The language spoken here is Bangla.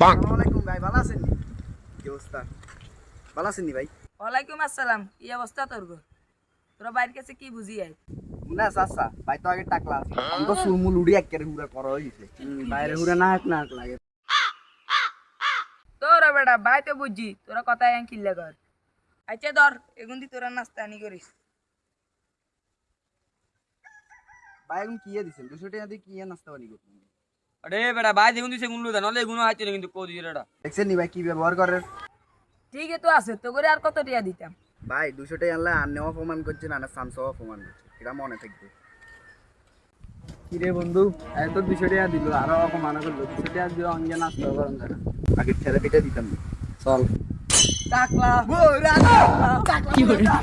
আসসালামু আলাইকুম ভাই। ভালো আছেন কি অবস্থা? ভালো আছেন ভাই? ওয়ালাইকুম আসসালাম। কি অবস্থা তোর গো? তোরা বাইরের কাছে কি বুঝি আয়? না চাচা ভাই তো আগে টাকলা আছে। আমি তো সুরমুল উড়ি একেবারে হুড়া করা হয়ে গেছে। বাইরে হুড়া না হাক না লাগে। তোরা বেটা ভাই তো বুঝছি তোরা কথায় আমি কিল্লে কর। আচ্ছা ধর এগুন দি তোরা নাস্তা আনি করিস। ভাই এখন কি দিছেন? দুশো টাকা দিয়ে কি নাস্তা পানি করতেন আরে বেটা ভাই দেখুন তুই সেগুলো দা নলে এগুলো হাইতে কিন্তু কো দিয়ে এটা দেখছেন নি ভাই কি ব্যবহার করেন ঠিক তো আছে তো করে আর কত টিয়া দিতাম? ভাই দুশো টাকা আনলে আন্নেও অপমান করছেন আর সামসাও অপমান করছে এটা মনে থাকবে। কিরে বন্ধু এত দুশো টাকা দিল আরও অপমান করল দুশো টাকা দিয়ে অঙ্গে নাস্তা করেন তারা আগে ছেড়ে পিঠে দিতাম চল। টাকলা কি হলো এটা?